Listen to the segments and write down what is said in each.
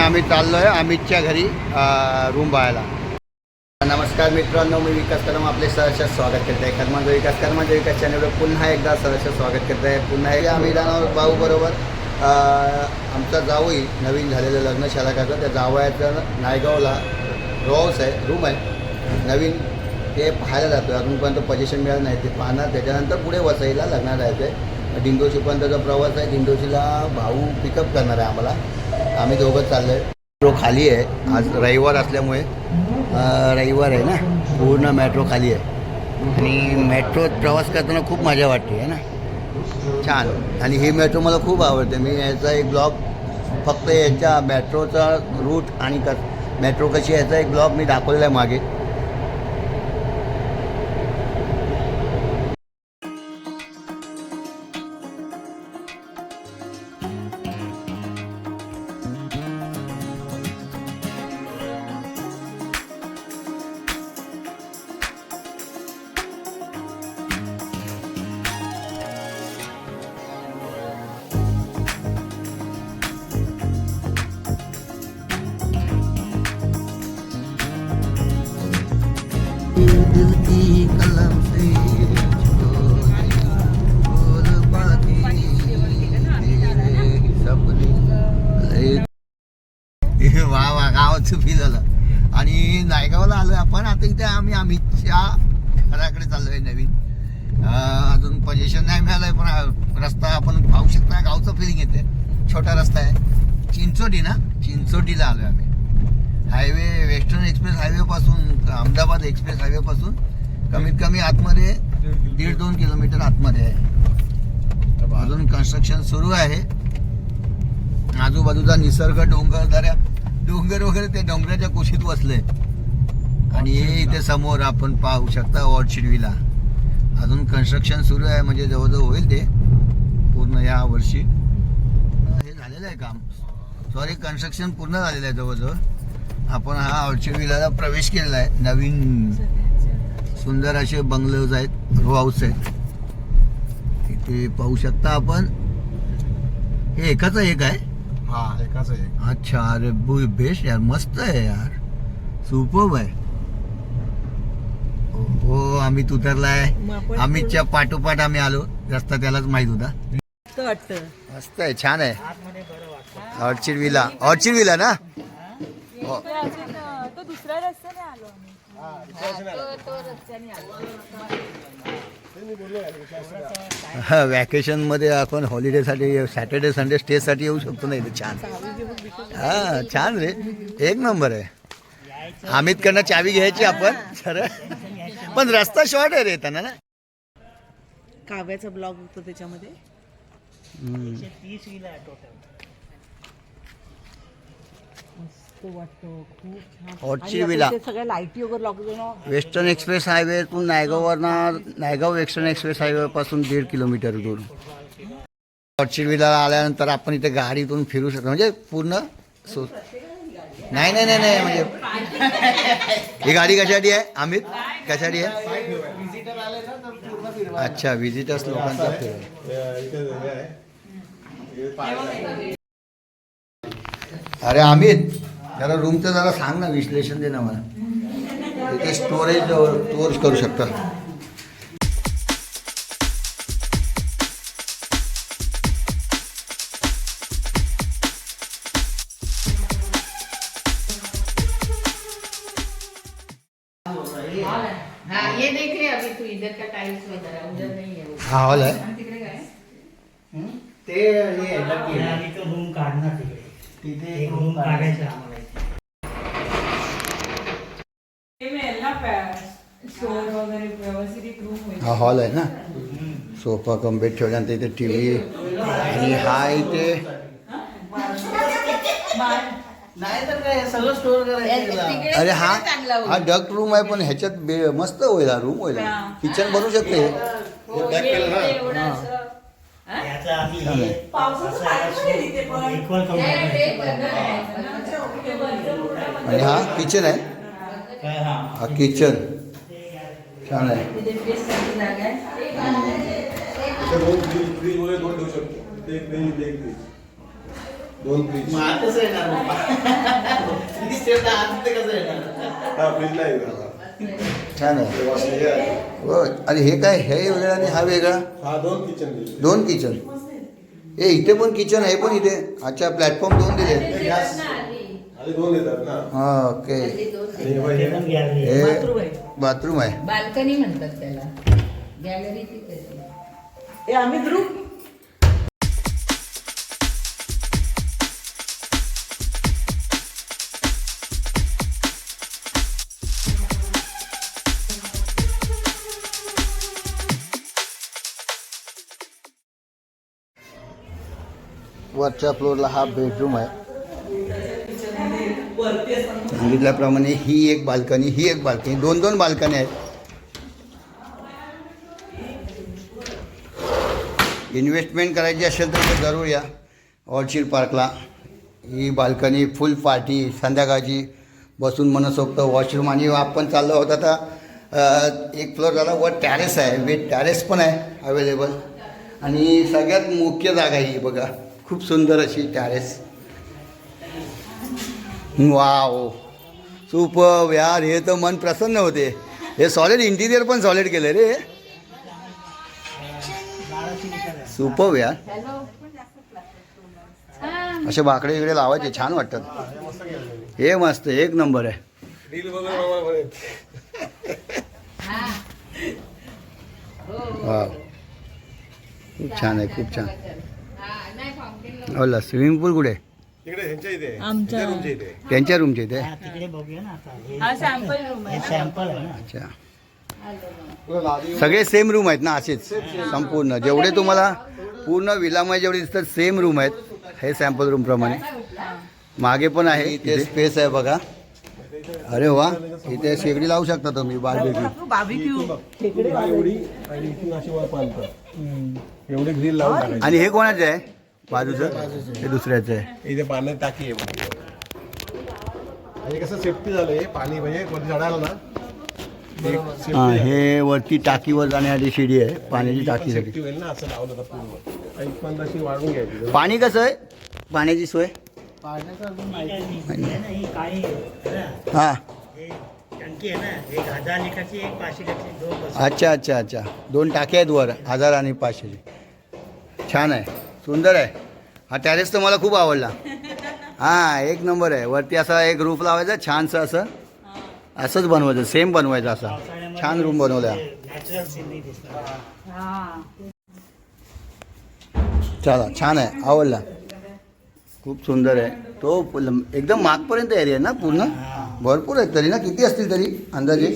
आम्ही चाललो आहे अमितच्या घरी रूम पाहायला नमस्कार मित्रांनो मी विकास कदम आपले सहर्ष स्वागत करत. आहे कर्मांज विकास कर्मांज विकास चॅनलवर पुन्हा एकदा सहर्ष स्वागत करत. आहे पुन्हा एकदा आम्ही जाणार भाऊ बरोबर. आमचा जावई नवीन झालेलं लग्न शालाकाचं त्या जावयाचं नायगावला रॉस आहे रूम आहे. नवीन ते पाहायला जातो अजूनपर्यंत पोजिशन मिळालं नाही ते पाहणार. त्याच्यानंतर पुढे वसईला लग्नात जायचं आहे दिंडोशीपर्यंतचा प्रवास आहे. डिंडोशीला भाऊ पिकअप करणार आहे आम्हाला. आम्ही दोघं चाललो आहे मेट्रो खाली आहे. आज रविवार असल्यामुळे रविवार आहे ना. पूर्ण मेट्रो खाली आहे. आणि मेट्रोत प्रवास करताना खूप मजा वाटते आहे ना? छान. आणि ही मेट्रो मला खूप आवडते. मी याचा एक ब्लॉग फक्त याच्या मेट्रोचा रूट आणि क मेट्रो कशी याचा एक ब्लॉग मी दाखवलेला आहे मागे. पोझिशन पण रस्ता आपण पाहू शकता गावचं फिलिंग येते. छोटा रस्ता आहे. चिंचोटी ना? चिंचोटीला आलो आम्ही. हायवे वेस्टर्न एक्सप्रेस हायवे पासून अहमदाबाद एक्सप्रेस हायवे पासून कमीत कमी आतमध्ये दीड दोन किलोमीटर आतमध्ये आहे. अजून कन्स्ट्रक्शन सुरू आहे. आजूबाजूचा निसर्ग डोंगर दऱ्या डोंगर वगैरे ते डोंगराच्या कुशीत बसले आणि हे इथे समोर आपण पाहू शकता ऑर्चिड विला अजून कन्स्ट्रक्शन सुरू आहे म्हणजे जवळजवळ होईल ते. पूर्ण या वर्षी. हे झालेलं आहे काम. सॉरी कन्स्ट्रक्शन पूर्ण झालेलं आहे जवळजवळ. आपण हा ऑर्चिड विलाला प्रवेश केलेला आहे. नवीन सुंदर असे बंगलोज आहेत रो हाऊस आहेत. इथे पाहू शकता आपण. हे एकाचा एक आहे? हा एकाच एक. अच्छा अरे बेस्ट यार मस्त आहे यार. सुपर आहे. हो अमित उतरलाय अमितच्या पाठोपाठ आम्ही आलो. रस्ता त्यालाच माहीत होता. मस्त आहे छान आहे. Orchid villa. ऑर्चिड विला ना? हो. तो दुसऱ्या रस्त्याने आलो आम्ही. वॅकेशनमध्ये आपण हॉलिडेसाठी सॅटर्डे संडे स्टेसाठी येऊ शकतो ना इथे? छान. हा छान रे. एक नंबर आहे. अमितकडनं चावी घ्यायची आपण. सरळ पण रस्ता शॉर्ट आहे रे येताना ना. काव्याचा ब्लॉग होतो त्याच्यामध्ये. विला. सगळ्या लाईटी वगैरे वेस्टर्न एक्सप्रेस हायवेतून नायगाववरनं नायगाव वेस्टर्न एक्सप्रेस हायवेपासून दीड किलोमीटर दूर. ऑर्चिड विला आल्यानंतर आपण इथे गाडीतून फिरू शकतो. म्हणजे पूर्ण सो नाही नाही नाही नाही म्हणजे ही गाडी कशासाठी आहे? अमित कशासाठी आहे? अच्छा विजिटर्स लोकांचा. अरे अमित जरा रूमचं जरा सांग ना विश्लेषण दे ना मला. इथे स्टोरेज स्टोअर करू शकता. हाँ। ये देख ले अभी तू इधर का टाइल्स वगैरह उधर नहीं है वो। हॉल आहे तिकडे काय ते आणि तो रूम काढणार तिकडे। तिथे एक रूम काढायचं आम्हाला इथे. स्टोर वगैरे व्यवस्थित रूम होईल हा हॉल आहे ना। सोफा कम्पेट ठेवल्यानंतर इथे टी व्ही आणि हा? इथे नाही तर काय सगळं स्टोर करायचं तिकडे अरे हा चांगला होईल. हा डक रूम आहे पण ह्याच्यात बे- मस्त होईल हा रूम होईल. किचन बनवू शकते. एवढं असं. याचा आम्ही छान आहे. हे असं आहे, equal करून हे टाकायचं. ते बंद करायचं ना. आणि हा किचन आहे? काय हा? हा किचन छान आहे. तिथे फ्रीजसाठी जागा आहे. फ्रीज वगैरे दोन ठेवू शकतो ते एक फ्रीज ते एक फ्रीज दोन फ्रीज मग आता कसं येणार बाप्पा? फ्रीज ठेवता आत ते कसं येणार? हा फ्रीज नाही. छान आहे. तेव्हा हे आहे. हो आणि हे काय? हे वेगळं आणि हा वेगळा? हा दोन किचन दिले. दोन किचन ए इथे पण किचन आहे पण इथे. अच्छा प्लॅटफॉर्म दोन दिले. दोन ना. हा ओके. आणि हे बघ, ते हे पण गॅलरी आहे. हे बाथरूम आहे. बाथरूम आहे. बाल्कनी म्हणतात त्याला. गॅलरी तिथे हे आम्ही ग्रुप वरच्या फ्लोअरला हा बेडरूम आहे. सांगितल्याप्रमाणे ही एक बाल्कनी ही एक बाल्कनी दोन दोन बाल्कनी आहेत. इन्व्हेस्टमेंट करायची असेल तर जरूर या. ऑर्चिड पार्कला. ही बाल्कनी फुल पार्टी संध्याकाळची बसून मनसोक्त वॉशरूम आणि आपण चाललो होता आता एक फ्लोअर झाला वर टॅरेस आहे. वेट टॅरेस पण आहे अवेलेबल आणि सगळ्यात मुख्य जागा ही बघा. खूप सुंदर अशी टॅरेस वाव सुपर यार हे तर मन प्रसन्न होते. हे सॉलिड इंटिरियर पण सॉलिड केलं रे. सुपर यार. असे बाकडे इकडे लावायचे छान वाटतात. हे मस्त एक नंबर आहे. खूप छान आहे खूप छान. होला स्विमिंग पूल कुठे? इकडे ह्यांच्या इथे. आमच्या- ह्यांच्या रूमच्या इथे. त्यांच्या रूमच्या इथे? हा, तिकडे बघूया ना आता. हे- हा सॅम्पल रूम हे सॅम्पल आहे ना. अच्छा. सगळे सेम रूम आहेत ना असेच. संपूर्ण. जेवढे तुम्हाला पूर्ण विलामध्ये जेवढे दिसतात सेम रूम आहेत. हे सॅम्पल रूम प्रमाणे. मागे पण आहे इथे स्पेस आहे बघा. अरे वा. इथे शेगडी लावू शकता तुम्ही बार्बेक्यू एवढी ग्रिल लावून टाकायचे आणि हे कोणाचं आहे? बाजूचं? हे दुसऱ्याचं आहे. इथे पाण्यात टाकी आहे. आणि कसं सेफ्टी झालंय पाणी म्हणजे वरती चढायला ना. safety हां आहे. हे वरती टाकीवर जाण्यासाठी शिडी आहे पाण्याची टाकीसाठी सेफ्टी होईल ना असं लावलं तर पूर्ण. इथपर्यंत अशी वाढून घ्यायची. पाणी कसं आहे? पाण्याची सोय? पाण्याचं अजून माहिती नाही आहे. ना ही काळी आहे ना. हां. हे टंकी आहे ना एक हजार लिटरची एक पाचशे लिटरची दोन बस. अच्छा अच्छा अच्छा. दोन टाक्या आहेत वर हजार आणि पाचशेची छान आहे. सुंदर आहे. हा टॅरेस तर मला खूप आवडला. हां एक नंबर आहे. वरती असा एक रूफ लावायचा छानसं असं. असंच बनवायचं सेम बनवायचं असा. छान रूम बनवला चला छान आहे. आवडला. खूप सुंदर आहे. तो एकदम मागपर्यंत एरिया आहे ना पूर्ण? भरपूर आहेत तरी ना? किती असतील तरी अंदाजे?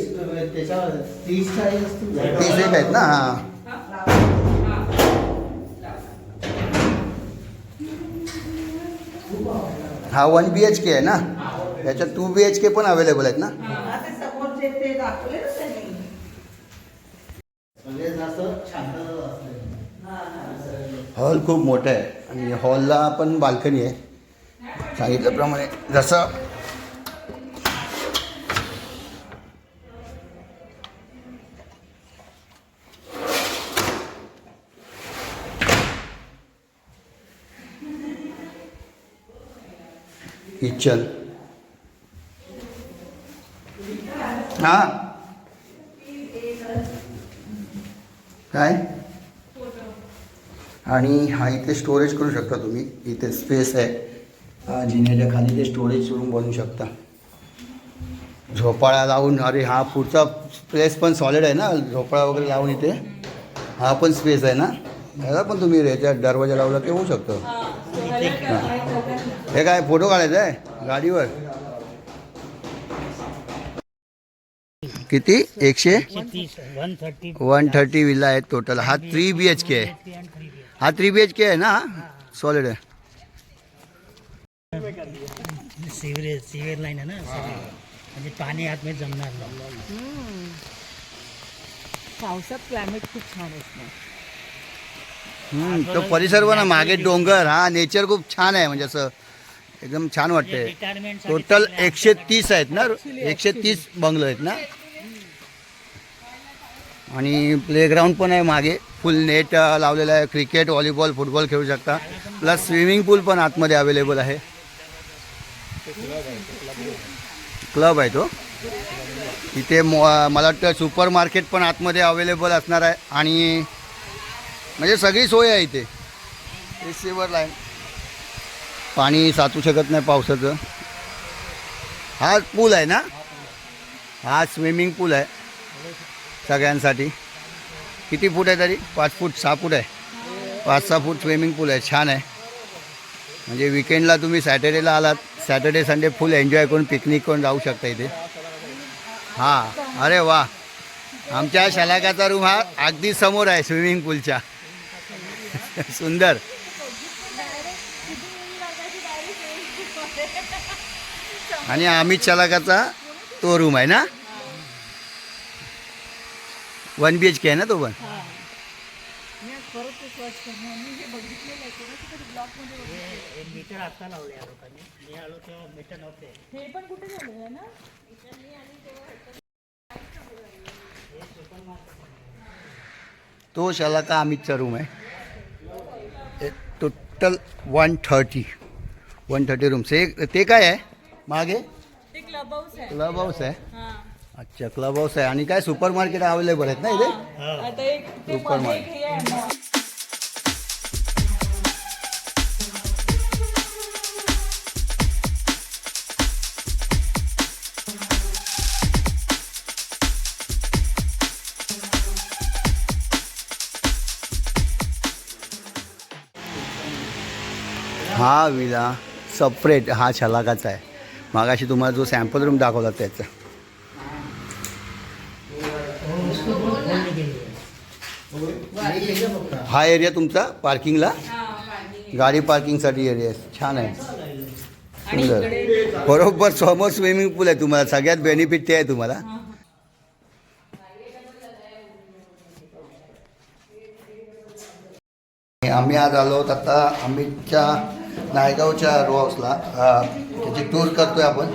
तीस तीस एक आहेत ना? हां. हा वन बी एच के आहे ना? याच्यात टू बी एच के पण अवेलेबल आहेत ना? हॉल खूप मोठा आहे. आणि हॉलला पण बाल्कनी आहे. सांगितल्याप्रमाणे जसं किचन हा? काय? आणि हा इथे स्टोरेज करू शकता तुम्ही. इथे स्पेस आहे. हा जिन्याच्या खाली ते स्टोरेज रूम बनवू शकता. झोपाळा लावून अरे हा पुढचा प्लेस पण सॉलिड आहे ना. झोपाळा वगैरे लावून इथे. हा पण स्पेस आहे ना. ह्याला पण तुम्ही ह्याच्या दरवाजा लावला की होऊ शकतं. हे काय फोटो काढायचा आहे? गाडीवर. किती? एकशे? तीस one thirty one thirty villa आहेत टोटल हा थ्री बी एच के आहे. हा थ्री बी एच के आहे ना? सॉलिड आहे. सिवरेज सिवेर लाईन आहे ना. म्हणजे पाणी आतमध्ये जमणार नाही. पावसात क्लायमेट खूप छान असणार. तो परिसर पण आहे, मागे डोंगर हा नेचर खूप छान आहे म्हणजे असं एकदम छान वाटतंय. रिटायरमेंट टोटल एकशे तीस आहेत ना? एकशे तीस बंगलो आहेत ना? आणि प्लेग्राऊंड पण आहे मागे. फुल नेट लावलेलं आहे. क्रिकेट व्हॉलीबॉल फुटबॉल खेळू शकता. प्लस स्विमिंग पूल पण आतमध्ये अवेलेबल आहे. क्लब आहे तो इथे मो मला वाटतं सुपर मार्केट पण आतमध्ये अवेलेबल असणार आहे. आणि म्हणजे सगळी सोय आहे इथे. रिसिवर लाईन पाणी साचू शकत नाही पावसाचं. हा पूल आहे ना? हा स्विमिंग पूल आहे सगळ्यांसाठी. किती फूट आहे तरी? पाच फूट सहा फूट आहे. पाच सहा फूट स्विमिंग पूल आहे. छान आहे. म्हणजे विकेंडला तुम्ही सॅटर्डेला आलात. सॅटर्डे संडे फुल एन्जॉय करून पिकनिक करून जाऊ शकता इथे. हां. अरे वा. आमच्या शलाकाचा रूम हा अगदी समोर आहे स्विमिंग पूलच्या सुंदर. आणि अमित शलाकाचा तो रूम आहे ना? वन बी एच के आहे ना तो पण? हे. मीटर आत्ता लावले या लोकांनी. मी आलो तेव्हा मीटर नव्हते. तो शलाका अमितचा रूम आहे. Total one thirty one thirty rooms हे ते काय आहे? मागे? क्लब हाऊस आहे. क्लब हाऊस आहे? हा. अच्छा क्लब हाऊस आहे. आणि काय सुपर मार्केट अवेलेबल आहेत ना इथे? आता एक ते सुपरमध्ये मार्केट. एक हे आहे. ना. हा विला. सपरेट हा छलाकाचा आहे. मागाशी तुम्हाला जो सॅम्पल रूम दाखवला त्याचा. हा एरिया तुमचा पार्किंगला गाडी पार्किंगसाठी एरिया छान आहे. सुंदर. बरोबर समोर स्विमिंग पूल आहे तुम्हाला. सगळ्यात बेनिफिट ते आहे तुम्हाला. आम्ही आज आलो आहोत आता अमितच्या नायगावच्या रो हाऊसला त्याची टूर करतो आहे आपण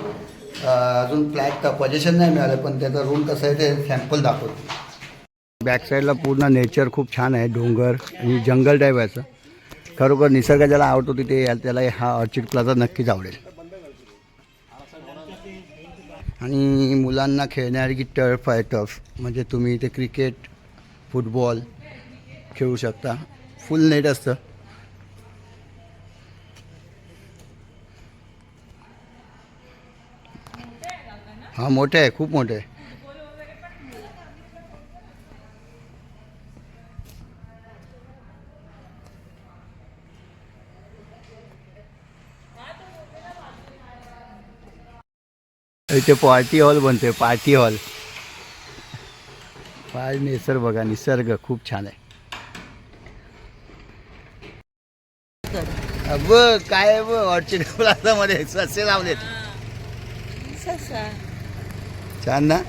अजून फ्लॅट पजेशन नाही मिळालं पण त्याचा रूम कसं आहे ते सॅम्पल दाखवतो. बॅक साईडला पूर्ण नेचर खूप छान आहे डोंगर आणि जंगल टाईप आहे खरोखर निसर्ग ज्याला आवडतो तिथे या- त्याला हा ऑर्चिड प्लाझा नक्कीच आवडेल. आणि मुलांना खेळण्यासारखी टर्फ आहे टर्फ म्हणजे तुम्ही इथे क्रिकेट फुटबॉल खेळू शकता. फुल नेट असतं. हा मोठे आहे खूप मोठे आहे. इथे पार्टी हॉल बनतोय पार्टी हॉल. फार निसर्ग बघा निसर्ग खूप छान आहे. अग काय आहे बघ ऑर्चिड प्लाझामध्ये ससे लावलेत. ससा. छान ना?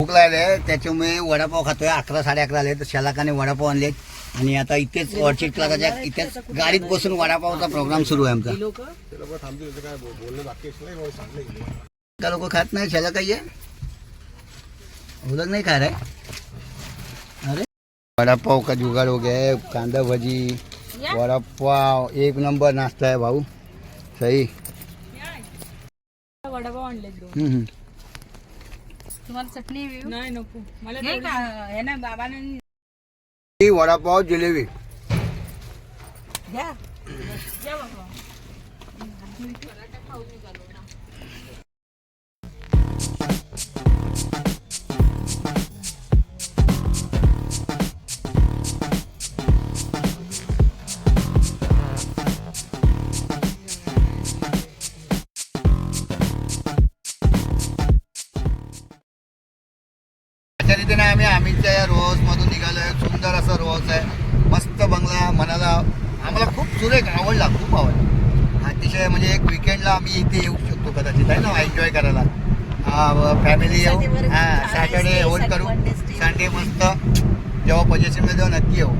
भूक लागले त्याच्यामुळे वडापाव खातोय. अकरा साडे अकरा आले तर शलाकाने वडापाव आणले आणि आता इथेच ऑर्चिड प्लाझाच्या इथेच गाडीत बसून वडापावचा प्रोग्राम सुरू आहे आमचा. का लोक खात नाही त्याला काही आहे? उलग नहीं खा रहे अरे। वडापाव का जुगाड़ हो गया है कांदा भजी वडापाव एक नंबर नाश्ता है भाऊ। सही। वडापाव आणले दोन। हम्म, हम्म. तुम्हाला चटणी बिव? नाही नको. मला हे तेवढी- का- हे ना बाबाने ही वडापाव जिलेबी। घ्या. घ्या बाबा. त्याच्या रीतीने आम्ही आम्हीच्या या रो मधून निघालोय सुंदर असा रो हाऊस आहे. मस्त बंगला मनाला आम्हाला खूप सुरेख आवडला खूप आवडला. अतिशय म्हणजे एक विकेंडला आम्ही इथे येऊ शकतो कदाचित आहे ना? एन्जॉय करायला. फॅमिली येऊ. हां सॅटर्डे होल्ड करू. संडे मस्त. जेव्हा पोझिशनमध्ये तेव्हा नक्की येऊ.